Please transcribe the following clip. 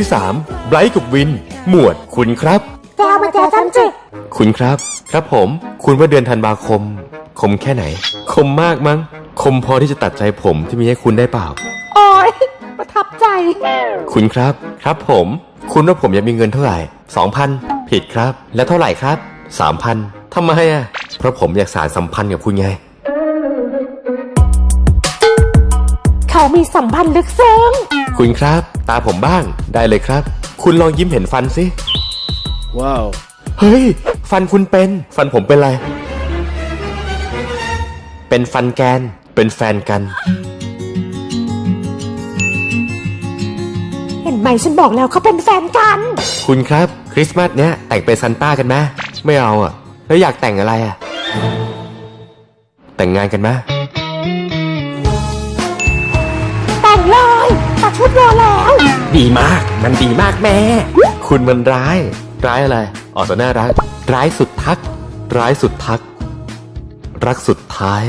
ที่สามไบรท์กับวิน หมวดคุณครับ แกมาเจอฉันสิคุณครับ ครับผม คุณว่าเดือนธันวาคม คมแค่ไหน คมมากมั้ง คมพอที่จะตัดใจผมที่มีให้คุณได้เปล่า โอ้ยประทับใจ คุณครับ ครับผม คุณว่าผมอยากมีเงินเท่าไหร่สองพันผิดครับ แล้วเท่าไหร่ครับสามพันทำไมอะ เพราะผมอยากสารสัมพันธ์กับคุณไง เขามีสัมพันธ์ลึกซึ้ง คุณครับ ตาผมบ้างได้เลยครับ คุณลองยิ้มเห็นฟันสิว้าว เฮ้ย ฟันคุณเป็น ฟันผมเป็นอะไร เป็นฟันแกน เป็นแฟนกัน เห็นไหมฉันบอกแล้วเขาเป็นแฟนกัน คุณครับ คริสต์มาสเนี้ยแต่งเป็นซันต้ากันไหมไม่เอาอะ แล้วอยากแต่งอะไรอะ แต่งงานกันไหม มาก มันดีมากแม่ คุณมันร้าย ร้ายอะไรอ๋อกจะน่ารัก ร้ายสุดทัก ร้ายสุดทัก รักสุดท้าย